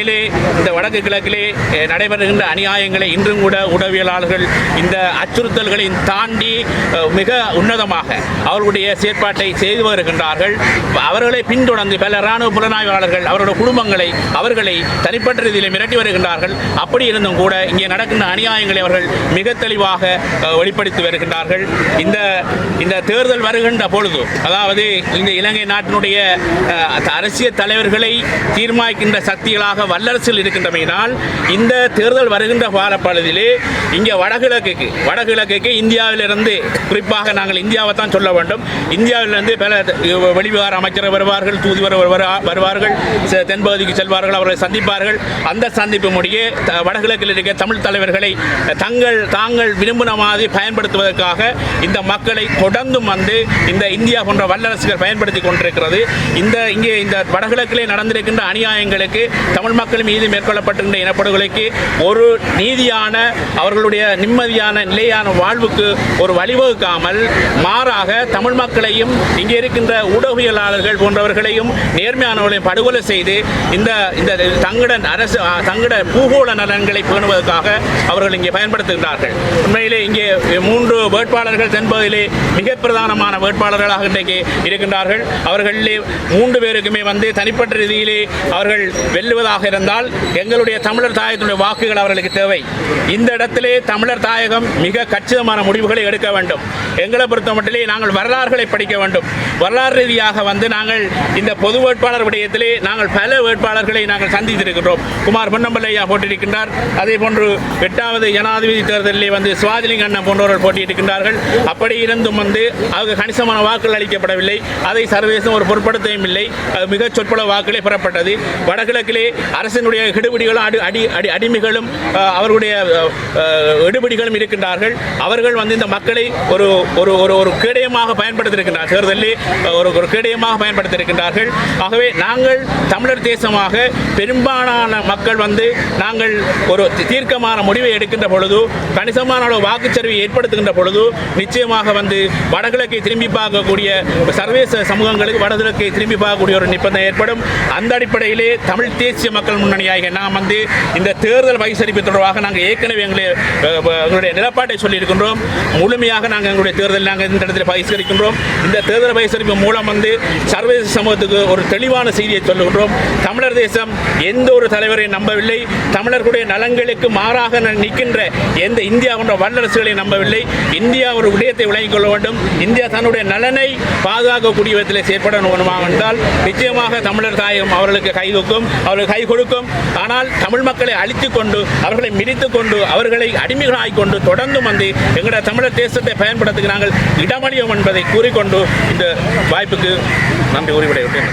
இந்த வடக்கு கிழக்கிலே நடைபெறுகின்ற அநியாயங்களை இன்றும் கூட உடவியலாளர்கள் இந்த அச்சுறுத்தல்களை தாண்டி மிக உன்னதமாக அவர்களுடைய செயற்பாட்டை செய்து வருகின்றார்கள். அவர்களை பின்தொடர்ந்து பல இராணுவ புலனாய்வாளர்கள் அவருடைய குடும்பங்களை அவர்களை தனிப்பட்ட ரீதியில் மிரட்டி வருகின்றார்கள். அப்படி இருந்தும் கூட இங்கே நடக்கின்ற அநியாயங்களை அவர்கள் மிக தெளிவாக வெளிப்படுத்தி வருகின்றார்கள். இந்த இந்த தேர்தல் வருகின்ற பொழுது அதாவது இந்த இலங்கை நாட்டினுடைய அரசியல் தலைவர்களை தீர்மானிக்கின்ற சக்திகளாக வல்லரசில் இருக்கின்றமையினால் இந்த தேர்தல் வருகின்ற காலப்பகுதியிலே இங்கே வடகிழக்குக்கு வடகிழக்குக்கு இந்தியாவிலிருந்து குறிப்பாக நாங்கள் இந்தியாவை தான் சொல்ல வேண்டும். இந்தியாவிலிருந்து பல வெளிவிவகார அமைச்சர் வருவார்கள் தூதுவர் வருவார்கள் தென்பகுதிக்கு செல்வார்கள் அவர்களை சந்திப்பார்கள். அந்த சந்திப்பு முடியே த- வடகிழக்கில் இருக்க தமிழ் தலைவர்களை தங்கள் தாங்கள் விரும்பின மாதிரி பயன்படுத்துவதற்காக இந்த மக்களை தொடர்ந்தும் வந்து இந்த இந்தியா போன்ற வல்லரசுகள் பயன்படுத்தி கொண்டிருக்கிறது. இந்த இங்கே இந்த வடகிழக்கிலே நடந்திருக்கின்ற அநியாயங்களுக்கு தமிழ் மக்கள் மீது மேற்கொள்ளப்பட்டிருந்த இனப்படுகொலைக்கு ஒரு நீதியான அவர்களுடைய நிம்மதியான நிலையான வாழ்வுக்கு ஒரு வழிவகுக்காமல் மாறாக தமிழ் மக்களையும் இங்கே இருக்கின்ற ஊடகவியலாளர்கள் போன்றவர்களையும் நேர்மையானவர்களையும் படுகொலை செய்து இந்த இந்த தங்கட அரசு ஆ, தங்கட பூகோள நலன்களை பேணுவதற்காக அவர்கள் இங்கே பயன்படுத்துகிறார்கள். உண்மையிலே இங்கே மூன்று வேட்பாளர்கள் தென்பகுதியிலே மிக பிரதானமான வேட்பாளர்களாக இன்றைக்கு இருக்கின்றார்கள். அவர்களிலே மூன்று பேருக்குமே வந்து தனிப்பட்ட ரீதியிலே அவர்கள் வெல்லுவதாக இருந்தால் எங்களுடைய தமிழர் தாயத்தினுடைய வாக்குகள் அவர்களுக்கு தேவை. இந்த இடத்திலே தமிழர் தாயகம் மிக கச்சிதமான முடிவுகளை எடுக்க வேண்டும். எங்களை பொறுத்த மட்டிலே நாங்கள் வரலாறுகளை படிக்க வேண்டும். வரலாறு ரீதியாக வந்து நாங்கள் இந்த பொது வேட்பாளர் விடயத்திலே நாங்கள் பல வேட்பாளர்களை நாங்கள் சந்தித்திருக்கின்றோம் குமார் பொன்னம்பலையா போட்டியிருக்கின்றார் அதே போன்று எட்டாவது ஜனாதிபதி தேர்தலிலே வந்து சுவாதிலிங்க அண்ணன் போன்றவர்கள் போட்டியிட்டிருக்கின்றார்கள் அப்படி இருந்தும் வந்து அவங்க கணிசமான வாக்குகள் அளிக்கப்படவில்லை. அதை சர்வதேசம் ஒரு பொருட்படுத்தவும் இல்லை. அது மிக சொற்பள வாக்குகளே பெறப்பட்டது. வடகிழக்கிலே அரசினுடைய கெடுபிடிகளும் அடி அடி அடி அடிமைகளும் அவர்களுடைய எடுபிடிகளும் இருக்கின்றார்கள். அவர்கள் வந்து இந்த மக்களை ஒரு ஒரு ஒரு ஒரு கேடயமாக பயன்படுத்தியிருக்கின்றார். தேர்தலில் ஒரு ஒரு கேடயமாக பயன்படுத்தியிருக்கின்றார்கள். ஆகவே நாங்கள் தமிழர் தேசமாக பெரும்பாலான மக்கள் வந்து நாங்கள் ஒரு தீர்க்கமான முடிவை எடுக்கின்ற பொழுது கணிசமான அளவு வாக்குச்சரிவை ஏற்படுத்துகின்ற பொழுது நிச்சயமாக வந்து வடகிழக்கை திரும்பி பார்க்கக்கூடிய சர்வதேச சமூகங்களுக்கு வடகிழக்கை திரும்பி பார்க்கக்கூடிய ஒரு நிபந்தனை ஏற்படும். அந்த அடிப்படையிலே தமிழ் தேசிய மக்கள் முன்னணியாக நாம் வந்து இந்த தேர்தல் பகிசரிப்பு தொடர்பாக நாங்கள் ஏற்கனவே எங்களுடைய எங்களுடைய நிலப்பாட்டை சொல்லியிருக்கின்றோம். முழுமையாக நாங்கள் எங்களுடைய தேர்தல் நாங்கள் இந்த இடத்துல பகிஷ்கரிக்கின்றோம். இந்த தேர்தல் பகிஷ்கரிப்பு மூலம் வந்து சர்வதேச சமூகத்துக்கு ஒரு தெளிவான செய்தியை சொல்லுகின்றோம். தமிழர் தேசம் எந்த ஒரு தலைவரை நம்பவில்லை. தமிழர்களுடைய நலன்களுக்கு மாறாக நிற்கின்ற எந்த இந்தியா போன்ற வல்லரசுகளை நம்பவில்லை. இந்தியா ஒரு விடயத்தை விளங்கிக் கொள்ள வேண்டும். இந்தியா தன்னுடைய நலனை பாதுகாக்கக்கூடிய விதத்தில் செயற்பட வேண்டுமா என்றால் நிச்சயமாக தமிழர் தாயகம் அவர்களுக்கு கை அவர்கள் கை கொடுக்கும். ஆனால் தமிழ் மக்களை அழித்துக் கொண்டு அவர்களை மிதித்துக் கொண்டு அவர்களை அடிமைகளாய் கொண்டு தொடர்ந்து வந்து எங்களோட தமிழர் தேசத்தை பயன்படுத்துகிறார்கள். இடமளியும் என்பதை கூறிக்கொண்டு இந்த வாய்ப்புக்கு நன்றி உரிவிடைவிட்டேன்